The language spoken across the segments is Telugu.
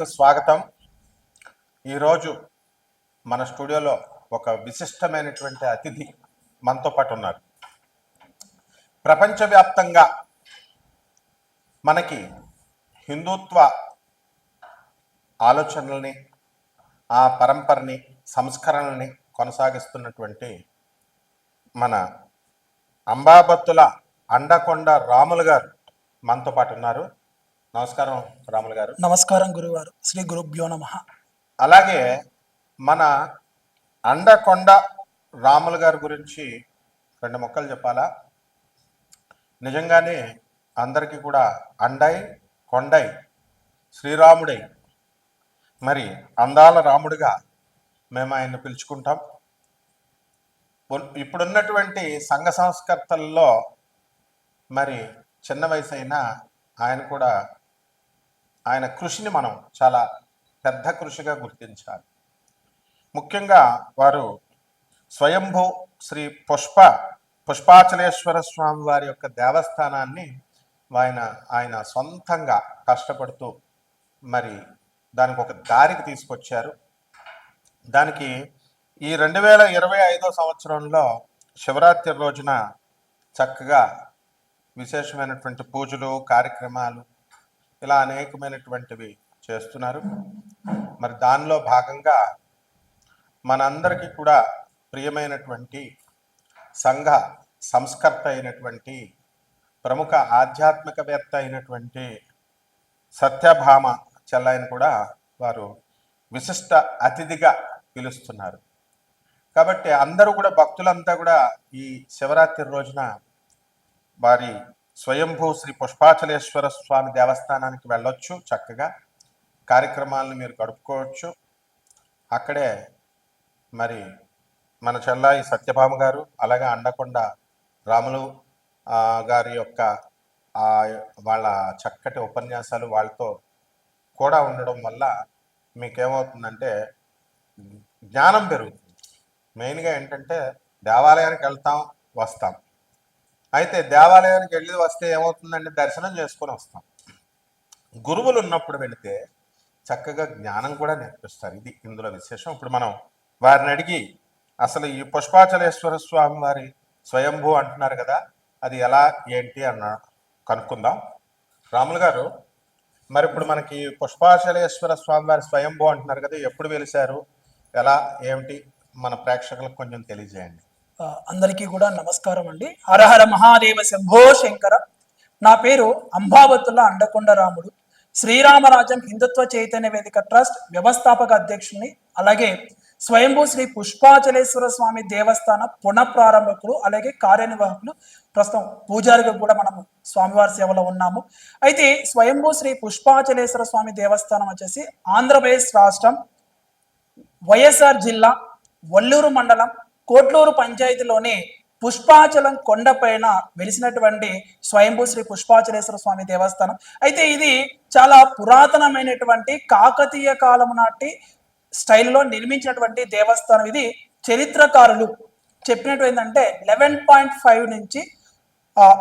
స్వాగతం. ఈరోజు మన స్టూడియోలో ఒక విశిష్టమైనటువంటి అతిథి మనతో పాటు ఉన్నారు. ప్రపంచవ్యాప్తంగా మనకి హిందుత్వ ఆలోచనల్ని ఆ పరంపరని సంస్కరణల్ని కొనసాగిస్తున్నటువంటి మన అంబాబత్తుల అండకొండ రాములు గారు మనతో పాటు ఉన్నారు. నమస్కారం రాములు గారు. నమస్కారం గురువారు. శ్రీ గురుభ్యో నమ. అలాగే మన అండకొండ రాములు గారి గురించి రెండు మొక్కలు చెప్పాలా? నిజంగానే అందరికీ కూడా అండై కొండై శ్రీరాముడై మరి అందాల రాముడిగా మేము ఆయన్ని పిలుచుకుంటాం. ఇప్పుడున్నటువంటి సంఘ సంస్కర్తల్లో మరి చిన్న వయసు అయినా ఆయన కూడా ఆయన కృషిని మనం చాలా పెద్ద కృషిగా గుర్తించాలి. ముఖ్యంగా వారు స్వయంభూ శ్రీ పుష్ప పుష్పాచలేశ్వర స్వామి వారి యొక్క దేవస్థానాన్ని ఆయన ఆయన సొంతంగా కష్టపడుతూ మరి దానికి ఒక దారికి తీసుకొచ్చారు. దానికి ఈ రెండు వేల ఇరవై ఐదో సంవత్సరంలో శివరాత్రి రోజున చక్కగా విశేషమైనటువంటి పూజలు కార్యక్రమాలు ఇలా అనేకమైనటువంటివి చేస్తున్నారు. మరి దానిలో భాగంగా మనందరికీ కూడా ప్రియమైనటువంటి సంఘ సంస్కర్త అయినటువంటి ప్రముఖ ఆధ్యాత్మికవేత్త అయినటువంటి సత్యభామ చెల్లాయిని కూడా వారు విశిష్ట అతిథిగా పిలుస్తున్నారు. కాబట్టి అందరూ కూడా భక్తులంతా కూడా ఈ శివరాత్రి రోజున వారి స్వయంభూ శ్రీ పుష్పాచలేశ్వర స్వామి దేవస్థానానికి వెళ్ళొచ్చు చక్కగా. కార్యక్రమాలను మీరు గడుపుకోవచ్చు. అక్కడే మరి మన చెల్లాయి సత్యభామ గారు అలాగే అండకొండ రాములు గారి యొక్క వాళ్ళ చక్కటి ఉపన్యాసాలు వాళ్ళతో కూడా ఉండడం వల్ల మీకేమవుతుందంటే జ్ఞానం పెరుగుతుంది. మెయిన్గా ఏంటంటే దేవాలయానికి వెళ్తాం వస్తాం. అయితే దేవాలయానికి వెళ్ళి వస్తే ఏమవుతుందంటే దర్శనం చేసుకొని వస్తాం. గురువులు ఉన్నప్పుడు వెళితే చక్కగా జ్ఞానం కూడా నేర్పిస్తారు. ఇది ఇందులో విశేషం. ఇప్పుడు మనం వారిని అడిగి అసలు ఈ పుష్పాచలేశ్వర స్వామి వారి స్వయంభూ అంటున్నారు కదా అది ఎలా ఏంటి అన్న కనుక్కుందాం. రాములు గారు మరి ఇప్పుడు మనకి పుష్పాచలేశ్వర స్వామి వారి స్వయంభూ అంటున్నారు కదా ఎప్పుడు వెలిశారు ఎలా ఏమిటి మన ప్రేక్షకులకు కొంచెం తెలియజేయండి. అందరికీ కూడా నమస్కారం అండి. హరహర మహాదేవ శంభో శంకర. నా పేరు అంబావతుల అండకొండ రాముడు శ్రీరామరాజ్యం హిందుత్వ చైతన్య వేదిక ట్రస్ట్ వ్యవస్థాపక అధ్యక్షుని అలాగే స్వయంభూ శ్రీ పుష్పాచలేశ్వర స్వామి దేవస్థాన పునఃప్రారంభకులు అలాగే కార్యనిర్వాహకులు. ప్రస్తుతం పూజారిగా కూడా మనము స్వామివారి సేవలో ఉన్నాము. అయితే స్వయంభూ శ్రీ పుష్పాచలేశ్వర స్వామి దేవస్థానం వచ్చేసి ఆంధ్రప్రదేశ్ రాష్ట్రం వైఎస్ఆర్ జిల్లా వల్లూరు మండలం కోట్లూరు పంచాయతీలోని పుష్పాచలం కొండపైన వెలిసినటువంటి స్వయంభూ శ్రీ పుష్పాచలేశ్వర స్వామి దేవస్థానం. అయితే ఇది చాలా పురాతనమైనటువంటి కాకతీయ కాలం నాటి స్టైల్లో నిర్మించినటువంటి దేవస్థానం. ఇది చరిత్రకారులు చెప్పినట్టు ఏంటంటే లెవెన్ పాయింట్ ఫైవ్ నుంచి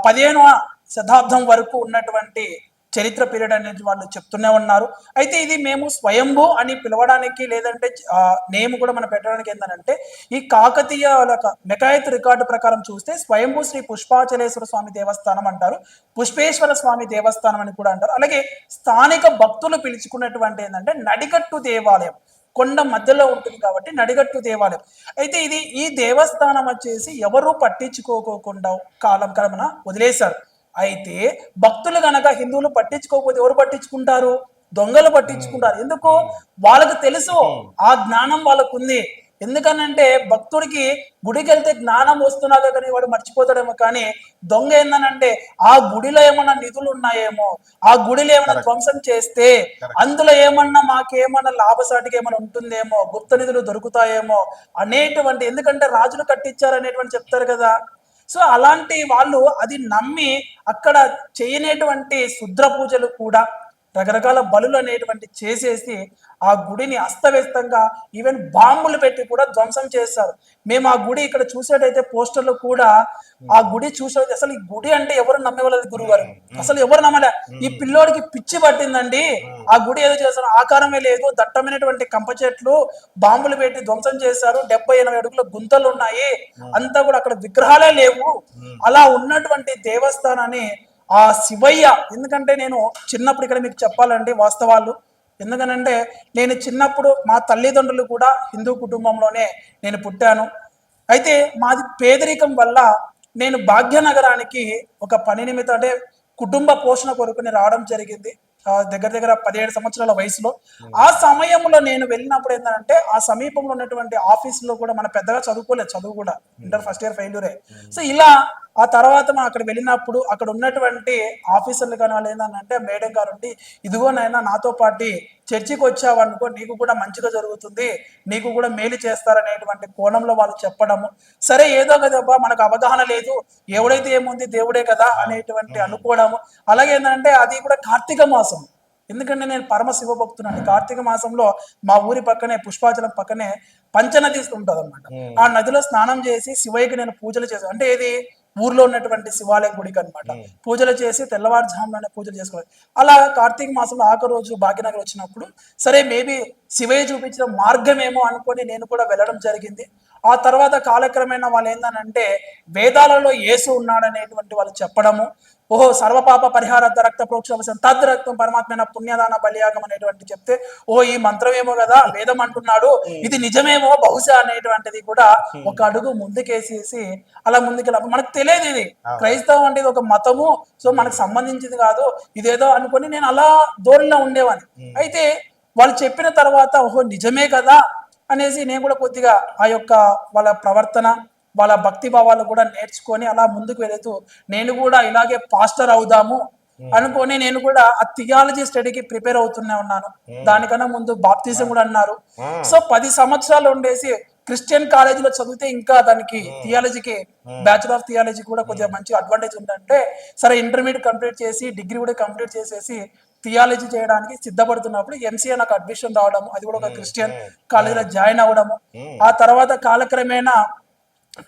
పదిహేనవ శతాబ్దం వరకు ఉన్నటువంటి చరిత్ర పీరియడ్ అనేది వాళ్ళు చెప్తూనే ఉన్నారు. అయితే ఇది మేము స్వయంభూ అని పిలవడానికి లేదంటే నేమ్ కూడా మనం పెట్టడానికి ఏంటంటే ఈ కాకతీయ మెకాయత్ రికార్డు ప్రకారం చూస్తే స్వయంభూ శ్రీ పుష్పాచలేశ్వర స్వామి దేవస్థానం అంటారు. పుష్పేశ్వర స్వామి దేవస్థానం అని కూడా అంటారు. అలాగే స్థానిక భక్తులు పిలుచుకున్నటువంటి ఏంటంటే నడిగట్టు దేవాలయం. కొండ మధ్యలో ఉంటుంది కాబట్టి నడిగట్టు దేవాలయం. అయితే ఇది ఈ దేవస్థానం వచ్చేసి ఎవరు పట్టించుకోకుండా కాలం కాలమున వదిలేశారు. అయితే భక్తులు గనక హిందువులు పట్టించుకోకపోతే ఎవరు పట్టించుకుంటారు? దొంగలు పట్టించుకుంటారు. ఎందుకు? వాళ్ళకి తెలుసు. ఆ జ్ఞానం వాళ్ళకు ఉంది ఎందుకనంటే భక్తుడికి గుడికి వెళ్తే జ్ఞానం వస్తున్నదే కానీ వాడు మర్చిపోతాడేమో కానీ దొంగ ఏందనంటే ఆ గుడిలో ఏమన్నా నిధులు ఉన్నాయేమో ఆ గుడిలో ఏమన్నా ధ్వంసం చేస్తే అందులో ఏమన్నా మాకేమన్నా లాభసాటిగా ఏమన్నా ఉంటుందేమో గుప్త నిధులు దొరుకుతాయేమో అనేటువంటి ఎందుకంటే రాజులు కట్టించారనేటువంటి చెప్తారు కదా. సో అలాంటి వాళ్ళు అది నమ్మి అక్కడ చేయనేటువంటి శుద్ర పూజలు కూడా రకరకాల బలులు అనేటువంటి చేసేసి ఆ గుడిని అస్తవ్యస్తంగా ఈవెన్ బాంబులు పెట్టి కూడా ధ్వంసం చేస్తారు. మేము ఆ గుడి ఇక్కడ చూసేటైతే పోస్టర్లు కూడా ఆ గుడి చూసే అసలు ఈ గుడి అంటే ఎవరు నమ్మేవాళ్ళది గురువు గారు అసలు ఎవరు నమ్మలే? ఈ పిల్లోడికి పిచ్చి పట్టిందండి. ఆ గుడి ఏదో చేస్తారు. ఆకారమే లేదు దట్టమైనటువంటి కంప చెట్లు బాంబులు పెట్టి ధ్వంసం చేశారు. డెబ్బై ఎనభై అడుగుల గుంతలు ఉన్నాయి. అంతా కూడా అక్కడ విగ్రహాలే లేవు. అలా ఉన్నటువంటి దేవస్థానాన్ని ఆ శివయ్య ఎందుకంటే నేను చిన్నప్పుడు ఇక్కడ మీకు చెప్పాలండి వాస్తవాలు. ఎందుకనంటే నేను చిన్నప్పుడు మా తల్లిదండ్రులు కూడా హిందూ కుటుంబంలోనే నేను పుట్టాను. అయితే మాది పేదరికం వల్ల నేను భాగ్యనగరానికి ఒక పని నిమిత్తం అంటే కుటుంబ పోషణ కొరకు నేను రావడం జరిగింది. దగ్గర దగ్గర పదిహేడు సంవత్సరాల వయసులో. ఆ సమయంలో నేను వెళ్ళినప్పుడు ఏంటంటే ఆ సమీపంలో ఉన్నటువంటి ఆఫీసులో కూడా మన పెద్దగా చదువుకోలేదు చదువు కూడా. ఇంటర్ ఫస్ట్ ఇయర్ ఫెయిల్యూరే. సో ఇలా ఆ తర్వాత మనం అక్కడ వెళ్ళినప్పుడు అక్కడ ఉన్నటువంటి ఆఫీసర్లు కానీ వాళ్ళు ఏంటంటే మేడం గారు ఉండి ఇదిగో నాయనా నాతో పాటు చర్చికి వచ్చావనుకో నీకు కూడా మంచిగా జరుగుతుంది నీకు కూడా మేలు చేస్తారనేటువంటి కోణంలో వాళ్ళు చెప్పడము. సరే ఏదో కదబ్బా మనకు అవగాహన లేదు ఎవడైతే ఏముంది దేవుడే కదా అనేటువంటి అనుకోవడము. అలాగే ఏంటంటే అది కూడా కార్తీక మాసం. ఎందుకంటే నేను పరమ శివ భక్తునండి. కార్తీక మాసంలో మా ఊరి పక్కనే పుష్పాచలం పక్కనే పంచనది ఉంటుంది అనమాట ఆ నదిలో స్నానం చేసి శివయ్యకి నేను పూజలు చేశాను అంటే ఏది? ఊర్లో ఉన్నటువంటి శివాలయం గుడికి అనమాట పూజలు చేసి తెల్లవారుజామున పూజలు చేసుకోవాలి. అలా కార్తీక మాసంలో ఆఖరి రోజు భాగ్యనగర్ వచ్చినప్పుడు సరే మేబీ శివయ్య చూపించిన మార్గమేమో అనుకొని నేను కూడా వెళ్ళడం జరిగింది. ఆ తర్వాత కాలక్రమేణా వాళ్ళు ఏందనంటే వేదాలలో యేసు ఉన్నాడనేటువంటి వాళ్ళు చెప్పడము ఓహో సర్వపాప పరిహారార్థ రక్త ప్రోక్ష తద్ రక్తం పరమాత్మైన పుణ్యదాన బలియాగం అనేటువంటి చెప్తే ఓ ఈ మంత్రమేమో కదా వేదం అంటున్నాడు ఇది నిజమేమో బహుశా అనేటువంటిది కూడా ఒక అడుగు ముందుకేసేసి అలా ముందుకెళ్ళ మనకు తెలియదు ఇది. క్రైస్తవం అంటే ఇది ఒక మతము సో మనకు సంబంధించింది కాదు ఇదేదో అనుకొని నేను అలా ధోరణిలో ఉండేవాడిని అయితే వాళ్ళు చెప్పిన తర్వాత ఓహో నిజమే కదా అనేసి నేను కూడా కొద్దిగా ఆ యొక్క వాళ్ళ ప్రవర్తన వాళ్ళ భక్తి భావాలు కూడా నేర్చుకొని అలా ముందుకు వెళుతూ నేను కూడా ఇలాగే పాస్టర్ అవుదాము అనుకొని నేను కూడా ఆ థియాలజీ స్టడీకి ప్రిపేర్ అవుతూనే ఉన్నాను. దానికన్నా ముందు బాప్తిజం కూడా అన్నారు. సో పది సంవత్సరాలు ఉండేసి క్రిస్టియన్ కాలేజీలో చదివితే ఇంకా దానికి థియాలజీకి బ్యాచులర్ ఆఫ్ థియాలజీ కూడా కొద్దిగా మంచి అడ్వాంటేజ్ ఉందంటే సరే ఇంటర్మీడియట్ కంప్లీట్ చేసి డిగ్రీ కూడా కంప్లీట్ చేసేసి థియాలజీ చేయడానికి సిద్ధపడుతున్నప్పుడు ఎంసీఏ నాకు అడ్మిషన్ రావడం అది కూడా ఒక క్రిస్టియన్ కాలేజీలో జాయిన్ అవ్వడము. ఆ తర్వాత కాలక్రమేణా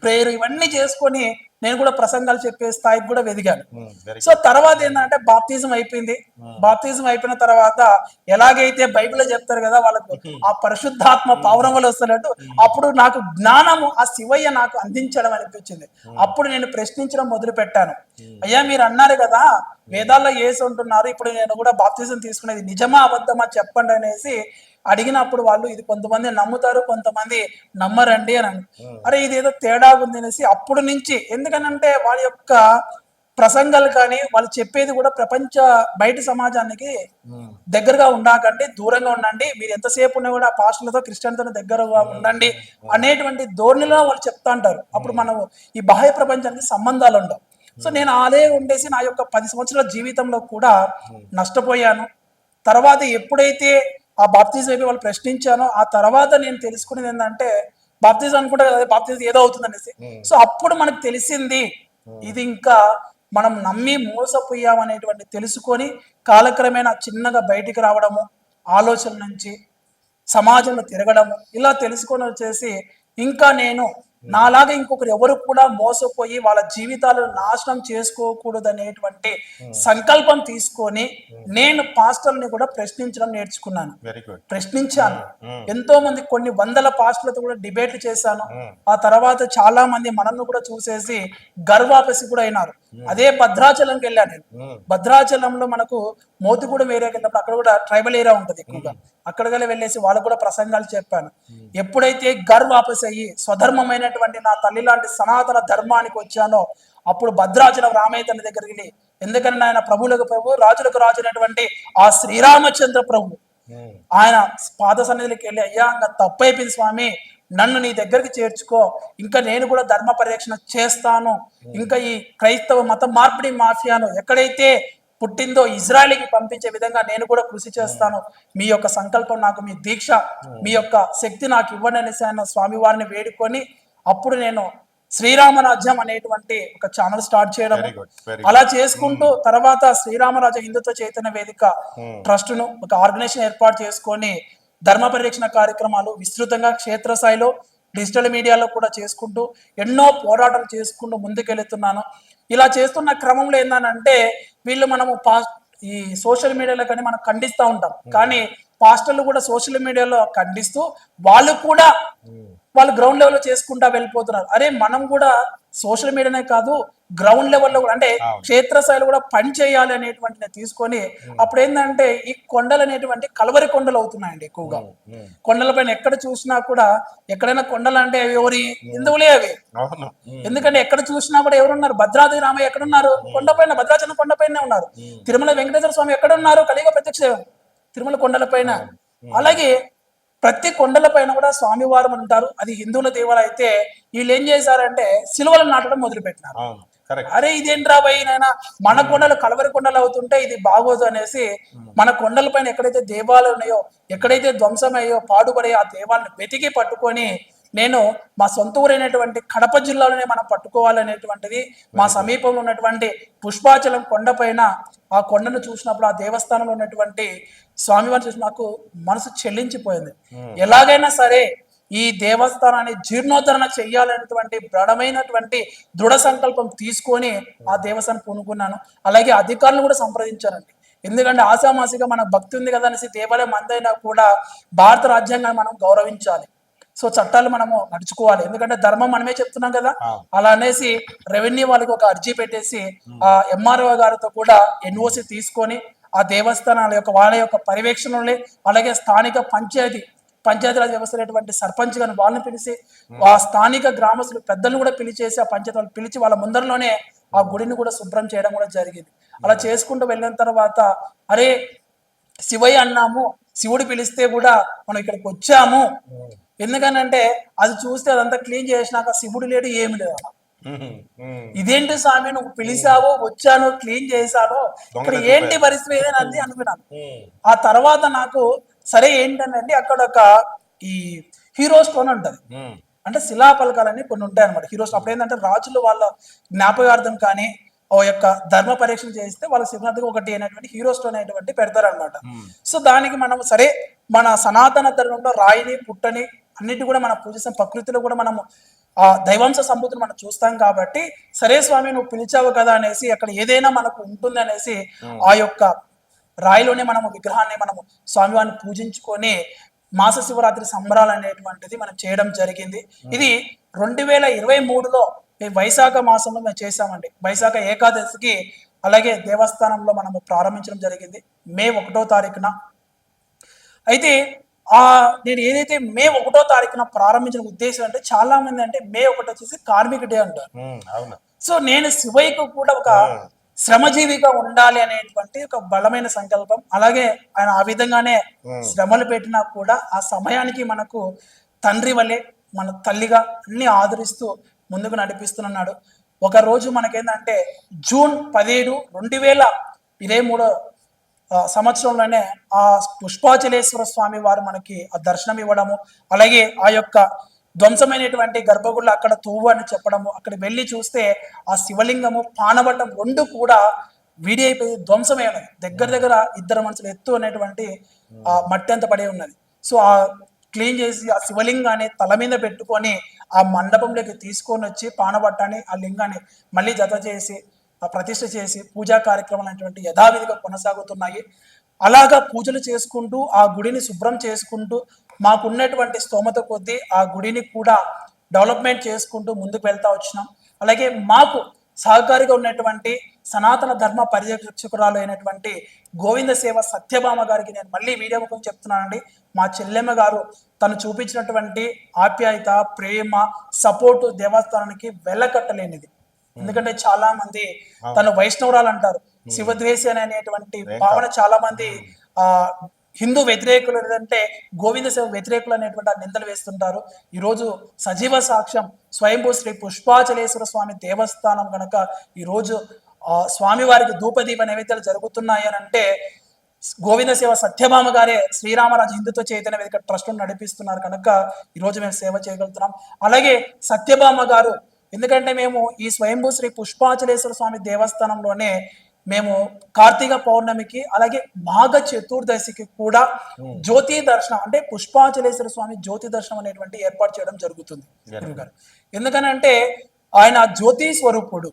ప్రేయర్ ఇవన్నీ చేసుకొని నేను కూడా ప్రసంగాలు చెప్పే స్థాయికి కూడా వెదిగాను. వెరీ సో తర్వాత ఏంటంటే బాప్తిజం అయిపోయింది. బాప్తిజం అయిపోయిన తర్వాత ఎలాగైతే బైబిల్లో చెప్తారు కదా వాళ్ళకు ఆ పరిశుద్ధాత్మ పావురం వల్ల వస్తున్నట్టు అప్పుడు నాకు జ్ఞానము ఆ శివయ్య నాకు అందించడం అనిపించింది. అప్పుడు నేను ప్రశ్నించడం మొదలు పెట్టాను అయ్యా మీరు అన్నారు కదా వేదాల్లో ఏసి ఉంటున్నారు ఇప్పుడు నేను కూడా బాప్తిజం తీసుకునేది నిజమా అబద్ధమా చెప్పండి అనేసి అడిగినప్పుడు వాళ్ళు ఇది కొంతమంది నమ్ముతారు కొంతమంది నమ్మరండి అని. అరే ఇది ఏదో తేడా ఉంది అనేసి అప్పుడు నుంచి ఎందుకనంటే వాళ్ళ యొక్క ప్రసంగాలు కానీ వాళ్ళు చెప్పేది కూడా ప్రపంచ బయట సమాజానికి దగ్గరగా ఉండకండి దూరంగా ఉండండి మీరు ఎంతసేపు ఉన్నా కూడా పాస్టర్లతో క్రిస్టియన్తో దగ్గరగా ఉండండి అనేటువంటి ధోరణిలో వాళ్ళు చెప్తా అంటారు. అప్పుడు మనం ఈ బాహ్య ప్రపంచానికి సంబంధాలు ఉండవు. సో నేను అదే ఉండేసి నా యొక్క పది సంవత్సరాల జీవితంలో కూడా నష్టపోయాను. తర్వాత ఎప్పుడైతే ఆ బాప్తిజం అయిపోయి వాళ్ళు ప్రశ్నించానో ఆ తర్వాత నేను తెలుసుకునేది ఏంటంటే బాప్తిజం అనుకుంటే కదా బాప్తిజం ఏదో అవుతుంది అనేసి సో అప్పుడు మనకు తెలిసింది ఇది ఇంకా మనం నమ్మి మోసపోయామనేటువంటి తెలుసుకొని కాలక్రమేణా చిన్నగా బయటికి రావడము ఆలోచన నుంచి సమాజంలో తిరగడము ఇలా తెలుసుకొని వచ్చేసి ఇంకా నేను నాలాగా ఇంకొకరు ఎవరు కూడా మోసపోయి వాళ్ళ జీవితాలను నాశనం చేసుకోకూడదు అనేటువంటి సంకల్పం తీసుకొని నేను పాస్టర్ని కూడా ప్రశ్నించడం నేర్చుకున్నాను. ప్రశ్నించాను. ఎంతో మంది కొన్ని వందల పాస్టులతో కూడా డిబేట్లు చేశాను. ఆ తర్వాత చాలా మంది మనల్ని కూడా చూసేసి గర్వాపసి కూడా అయినారు. అదే భద్రాచలంకి వెళ్ళాను నేను. భద్రాచలంలో మనకు మోతిగూడెం ఏరియాకి వెళ్ళినప్పుడు అక్కడ కూడా ట్రైబల్ ఏరియా ఉంటుంది ఎక్కువగా. అక్కడికి వెళ్ళేసి వాళ్ళకు కూడా ప్రసంగాలు చెప్పాను. ఎప్పుడైతే గర్ వాపస్ అయ్యి స్వధర్మమైనటువంటి నా తల్లి లాంటి సనాతన ధర్మానికి వచ్చానో అప్పుడు భద్రాచలం రామయ్య తల్లి దగ్గరికి వెళ్ళి ఎందుకంటే ఆయన ప్రభువులకు ప్రభు రాజులకు రాజు అయినటువంటి ఆ శ్రీరామచంద్ర ప్రభు ఆయన పాద సన్నిధికి వెళ్ళి అయ్యా ఇంకా తప్పు అయిపోయింది స్వామి నన్ను నీ దగ్గరికి చేర్చుకో ఇంకా నేను కూడా ధర్మ పరిరక్షణ చేస్తాను ఇంకా ఈ క్రైస్తవ మత మార్పిడి మాఫియాను ఎక్కడైతే పుట్టిందో ఇజ్రాయలీకి పంపించే విధంగా నేను కూడా కృషి చేస్తాను. మీ యొక్క సంకల్పం నాకు మీ దీక్ష మీ యొక్క శక్తి నాకు ఇవ్వండి అనేసి ఆయన స్వామివారిని వేడుకొని అప్పుడు నేను శ్రీరామరాజ్యం అనేటువంటి ఒక ఛానల్ స్టార్ట్ చేయడం అలా చేసుకుంటూ తర్వాత శ్రీరామరాజ హిందుత్వ చైతన్య వేదిక ట్రస్ట్ను ఒక ఆర్గనైజేషన్ ఏర్పాటు చేసుకొని ధర్మ పరిరక్షణ కార్యక్రమాలు విస్తృతంగా క్షేత్రస్థాయిలో డిజిటల్ మీడియాలో కూడా చేసుకుంటూ ఎన్నో పోరాటాలు చేసుకుంటూ ముందుకెళ్తున్నాను. ఇలా చేస్తున్న క్రమంలో ఏంటంటే వీళ్ళు మనము పాస్ ఈ సోషల్ మీడియాలో కానీ మనం ఖండిస్తూ ఉంటాం. కానీ పాస్టర్లు కూడా సోషల్ మీడియాలో ఖండిస్తూ వాళ్ళు కూడా వాళ్ళు గ్రౌండ్ లెవెల్లో చేసుకుంటా వెళ్ళిపోతున్నారు. అరే మనం కూడా సోషల్ మీడియానే కాదు గ్రౌండ్ లెవెల్లో కూడా అంటే. క్షేత్రస్థాయిలో కూడా పని చేయాలి అనేటువంటిది తీసుకొని అప్పుడు ఏంటంటే ఈ కొండలు అనేటువంటి కలవరి కొండలు అవుతున్నాయండి ఎక్కువగా. కొండలపైన ఎక్కడ చూసినా కూడా ఎక్కడైనా కొండలు అంటే ఎవరి హిందువులే అవి. ఎందుకంటే ఎక్కడ చూసినా కూడా ఎవరున్నారు? భద్రాద్రి రామయ్య ఎక్కడున్నారు? కొండపైన భద్రాచలం కొండపైన ఉన్నారు. తిరుమల వెంకటేశ్వర స్వామి ఎక్కడ ఉన్నారు కలియుగ ప్రత్యక్ష. తిరుమల కొండలపైన అలాగే ప్రతి కొండలపైన కూడా స్వామివారు ఉంటారు. అది హిందువుల దేవాలయం అయితే వీళ్ళు ఏం చేశారంటే సిలువలు నాటడం మొదలుపెట్టినారు. అరే ఇదేంట్రా నాయనా? మన కొండలు కలవరి కొండలు అవుతుంటే ఇది బాగోదు అనేసి మన కొండల పైన ఎక్కడైతే దేవాలయాలు ఉన్నాయో ఎక్కడైతే ధ్వంసమయ్యో పాడుపడే ఆ దేవాలను వెతికి పట్టుకొని నేను మా సొంత ఊరైనటువంటి కడప జిల్లాలోనే మనం పట్టుకోవాలనేటువంటిది మా సమీపంలో ఉన్నటువంటి పుష్పాచలం కొండపైన ఆ కొండను చూసినప్పుడు ఆ దేవస్థానంలో ఉన్నటువంటి స్వామివారిని చూసి నాకు మనసు చెల్లించిపోయింది. ఎలాగైనా సరే ఈ దేవస్థానాన్ని జీర్ణోద్ధరణ చెయ్యాలనేటువంటి దృఢమైనటువంటి దృఢ సంకల్పం తీసుకొని ఆ దేవస్థానం పూనుకున్నాను. అలాగే అధికారులను కూడా సంప్రదించానండి ఎందుకంటే ఆశామాసిగా మనకు భక్తి ఉంది కదా అనేసి దేవాలయం అందైనా కూడా భారత రాజ్యాంగాన్ని మనం గౌరవించాలి. సో చట్టాలు మనము నడుచుకోవాలి. ఎందుకంటే ధర్మం మనమే చెప్తున్నాం కదా. అలా అనేసి రెవెన్యూ వాళ్ళకి ఒక అర్జీ పెట్టేసి ఆ ఎంఆర్ఓ గారితో కూడా ఎన్ఓసి తీసుకొని ఆ దేవస్థానాల యొక్క వాళ్ళ యొక్క పర్యవేక్షణలో అలాగే స్థానిక పంచాయతీ పంచాయతీరాజ్ వ్యవస్థ అనేటువంటి సర్పంచ్ గారిని వాళ్ళని పిలిచి ఆ స్థానిక గ్రామస్తులు పెద్దలను కూడా పిలిచేసి ఆ పంచాయతీ పిలిచి వాళ్ళ ముందరలోనే ఆ గుడిని కూడా శుభ్రం చేయడం కూడా జరిగింది. అలా చేసుకుంటూ వెళ్ళిన తర్వాత అరే శివయ్య అన్నాము శివుడు పిలిస్తే కూడా మనం ఇక్కడికి వచ్చాము. ఎందుకనంటే అది చూస్తే అదంతా క్లీన్ చేసినాక శివుడు లేడు ఏమి లేదు. ఇదేంటి స్వామి నువ్వు పిలిచావు వచ్చాను క్లీన్ చేశాను ఇక్కడ ఏంటి పరిస్థితి ఏదైనా అంది అనుకున్నాను ఆ తర్వాత నాకు సరే ఏంటంటే అక్కడ ఒక ఈ హీరో స్టోన్ ఉంటది. అంటే శిలాపలకాలని కొన్ని ఉంటాయి అనమాట హీరోస్ అప్పుడు ఏంటంటే రాజులు వాళ్ళ జ్ఞాపకార్థం కానీ ఓ యొక్క ధర్మ పరీక్ష చేస్తే వాళ్ళ శివనాథ్కి ఒకటి అయినటువంటి హీరో స్టోన్ అనేటువంటి పెడతారనమాట సో దానికి మనం సరే మన సనాతన ధర్మంలో రాయిని పుట్టని అన్నిటి కూడా మనం పూజిస్తాం. ప్రకృతిలో కూడా మనము ఆ దైవాంశ సంబూతిని మనం చూస్తాం కాబట్టి సరే స్వామి నువ్వు పిలిచావు కదా అనేసి అక్కడ ఏదైనా మనకు ఉంటుంది అనేసి ఆ యొక్క రాయిలోనే మనము విగ్రహాన్ని మనము స్వామివారిని పూజించుకొని మాస శివరాత్రి సంబరాలు అనేటువంటిది మనం చేయడం జరిగింది. ఇది రెండు వేల ఇరవై మూడులో మేము వైశాఖ మాసంలో మేము చేసామండి వైశాఖ ఏకాదశికి అలాగే దేవస్థానంలో మనము ప్రారంభించడం జరిగింది. మే ఒకటో తారీఖున. అయితే ఆ నేను ఏదైతే మే ఒకటో తారీఖున ప్రారంభించిన ఉద్దేశం అంటే చాలా మంది అంటే మే ఒకటి వచ్చేసి కార్మిక డే అంటారు. సో నేను శివయ్యకు కూడా ఒక శ్రమజీవిగా ఉండాలి అనేటువంటి ఒక బలమైన సంకల్పం అలాగే ఆయన ఆ విధంగానే శ్రమలు పెట్టినా కూడా ఆ సమయానికి మనకు తండ్రి వలె మన తల్లిగా అన్ని ఆదరిస్తూ ముందుకు నడిపిస్తున్నాడు. ఒక రోజు మనకేంటంటే జూన్ పదిహేడు రెండు వేల ఇరవై మూడో సంవత్సరంలోనే ఆ పుష్పాచలేశ్వర స్వామి వారు మనకి ఆ దర్శనం ఇవ్వడము అలాగే ఆ యొక్క ధ్వంసమైనటువంటి గర్భగుళ్ళు అక్కడ తోవు అని చెప్పడము అక్కడ వెళ్ళి చూస్తే ఆ శివలింగము పానవటం రెండు కూడా విడి అయిపోయి ధ్వంసమై ఉన్నది. దగ్గర దగ్గర ఇద్దరు మనుషులు ఎత్తు అనేటువంటి ఆ మట్టి అంత పడి ఉన్నది. సో ఆ క్లీన్ చేసి ఆ శివలింగాన్ని తల మీద పెట్టుకొని ఆ మండపంలోకి తీసుకొని వచ్చి పానబట్టాన్ని ఆ లింగాన్ని మళ్ళీ జత చేసి ప్రతిష్ఠ చేసి పూజా కార్యక్రమాలు అనేటువంటి యథావిధిగా కొనసాగుతున్నాయి. అలాగా పూజలు చేసుకుంటూ ఆ గుడిని శుభ్రం చేసుకుంటూ మాకున్నటువంటి స్తోమత కొద్దీ ఆ గుడిని కూడా డెవలప్మెంట్ చేసుకుంటూ ముందుకు వెళ్తా వచ్చినాం. అలాగే మాకు సహకారిగా ఉన్నటువంటి సనాతన ధర్మ పరిరక్షకురాలు అయినటువంటి గోవింద సేవ సత్యభామ గారికి నేను మళ్ళీ వీడియో ముఖం చెప్తున్నానండి. మా చెల్లెమ్మ గారు తను చూపించినటువంటి ఆప్యాయత ప్రేమ సపోర్టు దేవస్థానానికి వెళ్ళకట్టలేనిది ఎందుకంటే చాలా మంది తను వైష్ణవురాలు అంటారు. శివద్వేషి అని అనేటువంటి భావన చాలా మంది ఆ హిందూ వ్యతిరేకులు అంటే గోవింద సేవ వ్యతిరేకులు అనేటువంటి నిందలు వేస్తుంటారు. ఈ రోజు సజీవ సాక్ష్యం స్వయంభూ శ్రీ పుష్పాచలేశ్వర స్వామి దేవస్థానం కనుక ఈ రోజు ఆ స్వామి వారికి ధూపదీప నైవేద్యాలు జరుగుతున్నాయి అని అంటే గోవింద సేవ సత్యభామ గారే శ్రీరామరాజు హిందుత్వ చైతన్య వేదిక ట్రస్ట్ నడిపిస్తున్నారు. కనుక ఈ రోజు మేము సేవ చేయగలుగుతున్నాం. అలాగే సత్యభామ గారు ఎందుకంటే మేము ఈ స్వయంభూ శ్రీ పుష్పాచలేశ్వర స్వామి దేవస్థానంలోనే మేము కార్తీక పౌర్ణమికి అలాగే మాఘ చతుర్దశికి కూడా జ్యోతి దర్శనం అంటే పుష్పాచలేశ్వర స్వామి జ్యోతి దర్శనం అనేటువంటి ఏర్పాటు చేయడం జరుగుతుంది గురుగారు ఎందుకనంటే ఆయన జ్యోతి స్వరూపుడు.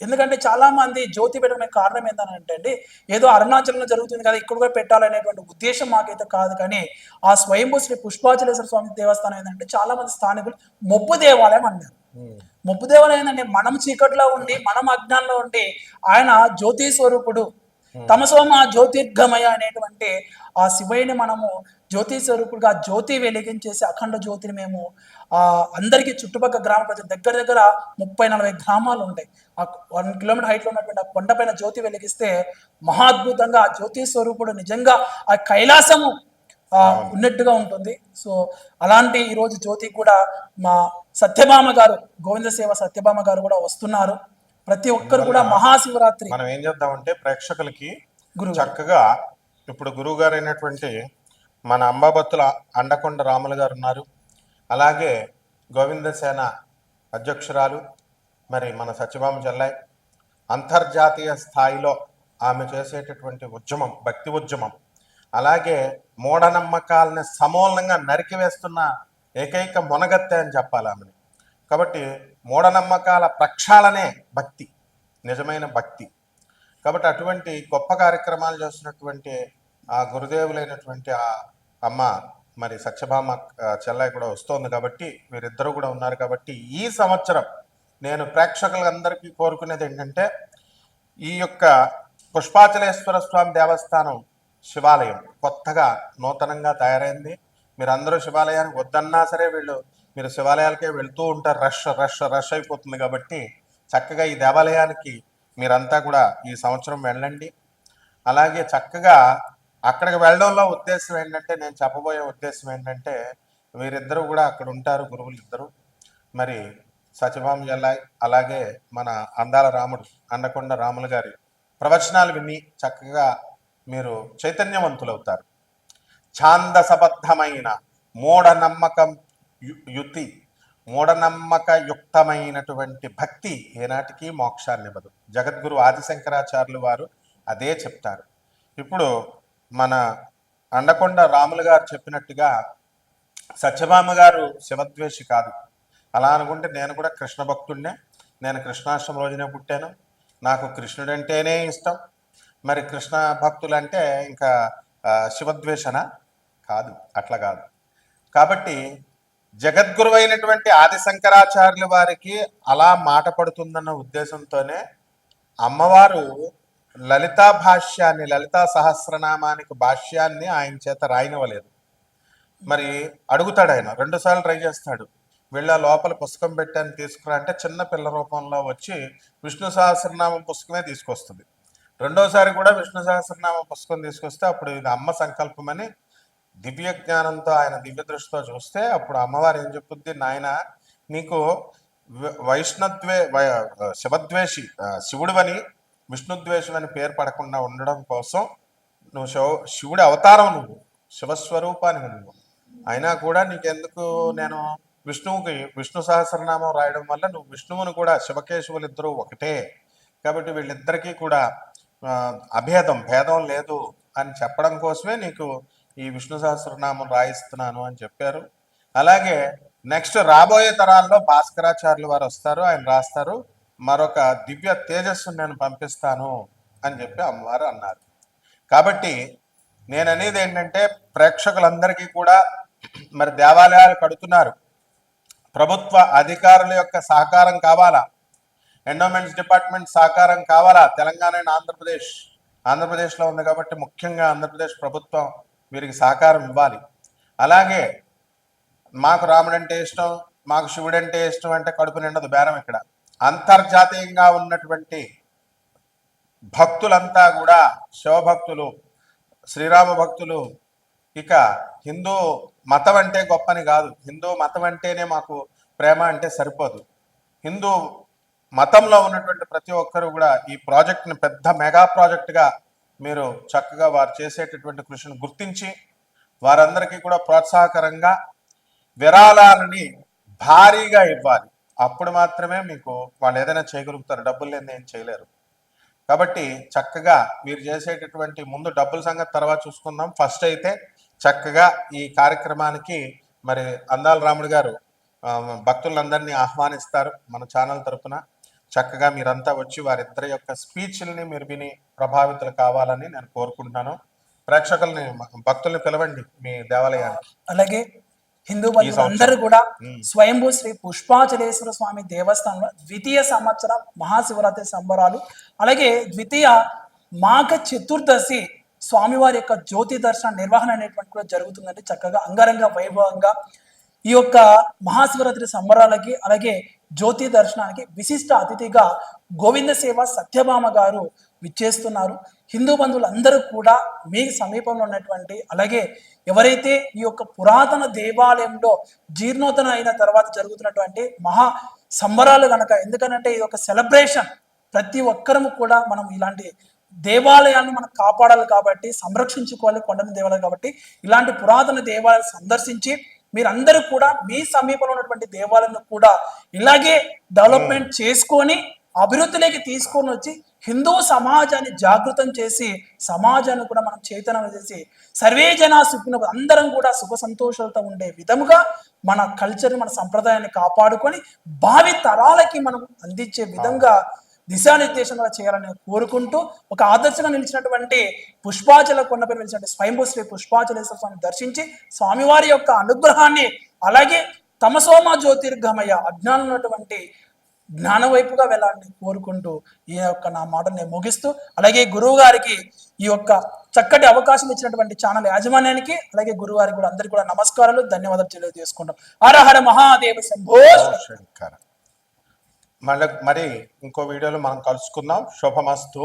ఎందుకంటే చాలా మంది జ్యోతి పెట్టడం కారణం ఏంటంటే అండి ఏదో అరుణాచలంలో జరుగుతుంది కదా ఇక్కడ కూడా పెట్టాలనేటువంటి ఉద్దేశం మాకైతే కాదు. కానీ ఆ స్వయంభూ శ్రీ పుష్పాచలేశ్వర స్వామి దేవస్థానం ఏంటంటే చాలా మంది స్థానికులు మొప్పు దేవాలయం అన్నారు. మొప్పు దేవాలయం ఏంటంటే మనం చీకట్లో ఉండి మనం అజ్ఞానంలో ఉండి ఆయన జ్యోతి స్వరూపుడు. తమసోమ జ్యోతిర్గమయ అనేటువంటి ఆ శివయ్యని మనము జ్యోతి స్వరూపుడుగా జ్యోతి వెలిగించేసి అఖండ జ్యోతిని మేము ఆ అందరికీ చుట్టుపక్కల గ్రామ ప్రజలు దగ్గర దగ్గర ముప్పై నలభై గ్రామాలు ఉంటాయి ఆ వన్ కిలోమీటర్ హైట్లో ఉన్నటువంటి ఆ కొండపైన జ్యోతి వెలిగిస్తే మహాద్భుతంగా ఆ జ్యోతి స్వరూపుడు నిజంగా ఆ కైలాసము ఆ, ఉన్నట్టుగా ఉంటుంది. సో అలాంటి ఈ రోజు జ్యోతి కూడా మా సత్యభామ గారు గోవింద సేవ సత్యభామ గారు కూడా వస్తున్నారు. ప్రతి ఒక్కరు కూడా మహాశివరాత్రి. మనం ఏం చేద్దామంటే ప్రేక్షకులకి గురువు చక్కగా ఇప్పుడు గురువు గారు అయినటువంటి మన అంబాబత్తుల అండకొండ రాములు గారు ఉన్నారు. అలాగే గోవిందసేన అధ్యక్షురాలు మరి మన సత్యభామ జల్లాయ్ అంతర్జాతీయ స్థాయిలో ఆమె చేసేటటువంటి ఉద్యమం భక్తి ఉద్యమం. అలాగే మూఢనమ్మకాలని సమూలంగా నరికివేస్తున్న ఏకైక మొనగత్తె అని చెప్పాలి ఆమెని. కాబట్టి మూఢనమ్మకాల ప్రక్షాళనే భక్తి నిజమైన భక్తి. కాబట్టి అటువంటి గొప్ప కార్యక్రమాలు చేస్తున్నటువంటి ఆ గురుదేవులైనటువంటి ఆ అమ్మ మరి సత్యభామ చెల్లయ్య కూడా వస్తోంది కాబట్టి వీరిద్దరూ కూడా ఉన్నారు కాబట్టి ఈ సంవత్సరం నేను ప్రేక్షకులందరికీ కోరుకునేది ఏంటంటే ఈ యొక్క పుష్పాచలేశ్వర స్వామి దేవస్థానం శివాలయం కొత్తగా నూతనంగా తయారైంది. మీరందరూ శివాలయానికి వద్దన్నా సరే వీళ్ళు మీరు శివాలయాలకే వెళ్తూ ఉంటారు. రష్ రష్ రష్ అయిపోతుంది కాబట్టి చక్కగా ఈ దేవాలయానికి మీరంతా కూడా ఈ సంవత్సరం వెళ్ళండి. అలాగే చక్కగా అక్కడికి వెళ్ళడంలో ఉద్దేశం ఏంటంటే నేను చెప్పబోయే ఉద్దేశం ఏంటంటే వీరిద్దరూ కూడా అక్కడ ఉంటారు గురువులు ఇద్దరు. మరి సత్యభామ జల్లాయ్ అలాగే మన అందాల రాముడు అన్నకొండ రాములు గారి ప్రవచనాలు విని చక్కగా మీరు చైతన్యవంతులవుతారు. ఛాందసబద్ధమైన మూఢనమ్మకం యుతి మూఢనమ్మక యుక్తమైనటువంటి భక్తి ఏనాటికి మోక్షాన్ని ఇవ్వదు. జగద్గురు ఆదిశంకరాచార్యులు వారు అదే చెప్తారు. ఇప్పుడు మన అండకొండ రాములు గారు చెప్పినట్టుగా సత్యభామ గారు శివద్వేషి కాదు. అలా అనుకుంటే నేను కూడా కృష్ణ భక్తుడినే నేను కృష్ణాష్టమి రోజునే పుట్టాను. నాకు కృష్ణుడంటేనే ఇష్టం. మరి కృష్ణ భక్తులంటే ఇంకా శివద్వేషణ కాదు అట్లా కాదు. కాబట్టి జగద్గురువైనటువంటి ఆది శంకరాచార్యుల వారికి అలా మాట పడుతుందన్న ఉద్దేశంతోనే అమ్మవారు లలితా భాష్యాన్ని లలితా సహస్రనామానికి భాష్యాన్ని ఆయన చేత రాయనివ్వలేదు. మరి అడుగుతాడు ఆయన రెండుసార్లు ట్రై చేస్తాడు. వెళ్ళి ఆ లోపల పుస్తకం పెట్టాను తీసుకురా అంటే చిన్న పిల్ల రూపంలో వచ్చి విష్ణు సహస్రనామం పుస్తకమే తీసుకొస్తుంది. రెండోసారి కూడా విష్ణు సహస్రనామ పుస్తకం తీసుకొస్తే అప్పుడు ఇది అమ్మ సంకల్పమని దివ్య జ్ఞానంతో ఆయన దివ్య దృష్టితో చూస్తే అప్పుడు అమ్మవారు ఏం చెప్పుద్ది? నాయన నీకు వైష్ణద్వే శివద్వేషి శివుడివని విష్ణుద్వేషం అని పేరు పడకుండా ఉండడం కోసం నువ్వు శివ శివుడి అవతారం నువ్వు శివస్వరూపానికి నువ్వు. అయినా కూడా నీకెందుకు నేను విష్ణువుకి విష్ణు సహస్రనామం రాయడం వల్ల నువ్వు విష్ణువుని కూడా శివకేశవులు ఇద్దరూ ఒకటే. కాబట్టి వీళ్ళిద్దరికీ కూడా అభేదం భేదం లేదు అని చెప్పడం కోసమే నీకు ఈ విష్ణు సహస్రనామం రాయిస్తున్నాను అని చెప్పారు. అలాగే నెక్స్ట్ రాబోయే తరాల్లో భాస్కరాచార్యులు వారు వస్తారు ఆయన రాస్తారు. మరొక దివ్య తేజస్సును నేను పంపిస్తాను అని చెప్పి అమ్మవారు అన్నారు. కాబట్టి నేను అనేది ఏంటంటే ప్రేక్షకులందరికీ కూడా మరి దేవాలయాలు కడుతున్నారు. ప్రభుత్వ అధికారుల యొక్క సహకారం కావాలా? ఎండోమెంట్స్ డిపార్ట్మెంట్ సహకారం కావాలా? తెలంగాణ అండ్ ఆంధ్రప్రదేశ్. ఆంధ్రప్రదేశ్లో ఉంది కాబట్టి ముఖ్యంగా ఆంధ్రప్రదేశ్ ప్రభుత్వం వీరికి సహకారం ఇవ్వాలి. అలాగే మాకు రాముడు అంటే ఇష్టం మాకు శివుడు అంటే ఇష్టం అంటే కడుపు నిండదు బేరం ఇక్కడ. అంతర్జాతీయంగా ఉన్నటువంటి భక్తులంతా కూడా శివభక్తులు శ్రీరామ భక్తులు. ఇక హిందూ మతం అంటే గొప్పని కాదు. హిందూ మతం అంటేనే మాకు ప్రేమ అంటే సరిపోదు. హిందూ మతంలో ఉన్నటువంటి ప్రతి ఒక్కరు కూడా ఈ ప్రాజెక్ట్ని పెద్ద మెగా ప్రాజెక్ట్గా మీరు చక్కగా వారు చేసేటటువంటి కృషిని గుర్తించి వారందరికీ కూడా ప్రోత్సాహకరంగా విరాళాలని భారీగా ఇవ్వాలి. అప్పుడు మాత్రమే మీకు వాళ్ళు ఏదైనా చేయగలుగుతారు. డబ్బులు లేని ఏం చేయలేరు. కాబట్టి చక్కగా మీరు చేసేటటువంటి ముందు డబ్బుల సంగతి తర్వాత చూసుకుందాం. ఫస్ట్ అయితే చక్కగా ఈ కార్యక్రమానికి మరి అందాల రాముడు గారు భక్తులందరినీ ఆహ్వానిస్తారు. మన ఛానల్ తరపున చక్కగా మీరంతా వచ్చి వారిద్దరి యొక్క స్పీచ్ల్ని మీరు విని ప్రభావితులు కావాలని నేను కోరుకుంటున్నాను ప్రేక్షకుల్ని భక్తుల్ని పిలవండి మీ దేవాలయానికి అలాగే హిందూ బంధువులు. అందరూ కూడా. స్వయంభూ శ్రీ పుష్పాచలేశ్వర స్వామి దేవస్థానంలో ద్వితీయ సంవత్సరం మహాశివరాత్రి సంబరాలు అలాగే ద్వితీయ మాఘ చతుర్దశి స్వామివారి యొక్క జ్యోతి దర్శన నిర్వహణ అనేటువంటి కూడా జరుగుతుందండి చక్కగా అంగరంగ వైభవంగా ఈ యొక్క మహాశివరాత్రి సంబరాలకి అలాగే జ్యోతి దర్శనానికి విశిష్ట అతిథిగా గోవింద సేవ సత్యభామ గారు విచ్చేస్తున్నారు. హిందూ బంధువులందరూ కూడా మీ సమీపంలో ఉన్నటువంటి అలాగే ఎవరైతే ఈ యొక్క పురాతన దేవాలయంలో జీర్ణోద్ధరణ అయిన తర్వాత జరుగుతున్నటువంటి మహా సంబరాలు కనుక ఎందుకనంటే ఇది ఒక సెలబ్రేషన్ ప్రతి ఒక్కరము కూడా మనం ఇలాంటి దేవాలయాలను మనం కాపాడాలి కాబట్టి సంరక్షించుకోవాలి కొండని దేవాలయాలు కాబట్టి ఇలాంటి పురాతన దేవాలయాలు సందర్శించి మీరందరూ కూడా మీ సమీపంలో ఉన్నటువంటి దేవాలయాలను కూడా ఇలాగే డెవలప్మెంట్ చేసుకొని అభివృద్ధిలోకి తీసుకొని వచ్చి హిందూ సమాజాన్ని జాగృతం చేసి సమాజాన్ని కూడా మనం చైతన్యం చేసి సర్వే జనా సుఖిన అందరం కూడా సుఖ సంతోషాలతో ఉండే విధముగా మన కల్చర్ మన సంప్రదాయాన్ని కాపాడుకొని భావి తరాలకి మనం అందించే విధంగా దిశానిర్దేశంగా చేయాలని కోరుకుంటూ ఒక ఆదర్శంగా నిలిచినటువంటి పుష్పాచల కొండపై నిలిచినటువంటి స్వయంభూ శ్రీ పుష్పాచలేశ్వర స్వామిని దర్శించి స్వామివారి యొక్క అనుగ్రహాన్ని అలాగే తమసోమ జ్యోతిర్గమయ అజ్ఞానం ఉన్నటువంటి జ్ఞాన వైపుగా వెళ్ళాలని కోరుకుంటూ ఈ యొక్క నా మాట నేను ముగిస్తూ అలాగే గురువు గారికి ఈ యొక్క చక్కటి అవకాశం ఇచ్చినటువంటి ఛానల్ యాజమాన్యానికి అలాగే గురువు గారికి కూడా అందరికీ కూడా నమస్కారాలు ధన్యవాదాలు తెలియజేసుకుంటాం. హర హర మహాదేవ శంభో. మళ్ళీ మరి ఇంకో వీడియోలో మనం కలుసుకుందాం. శుభమస్తు.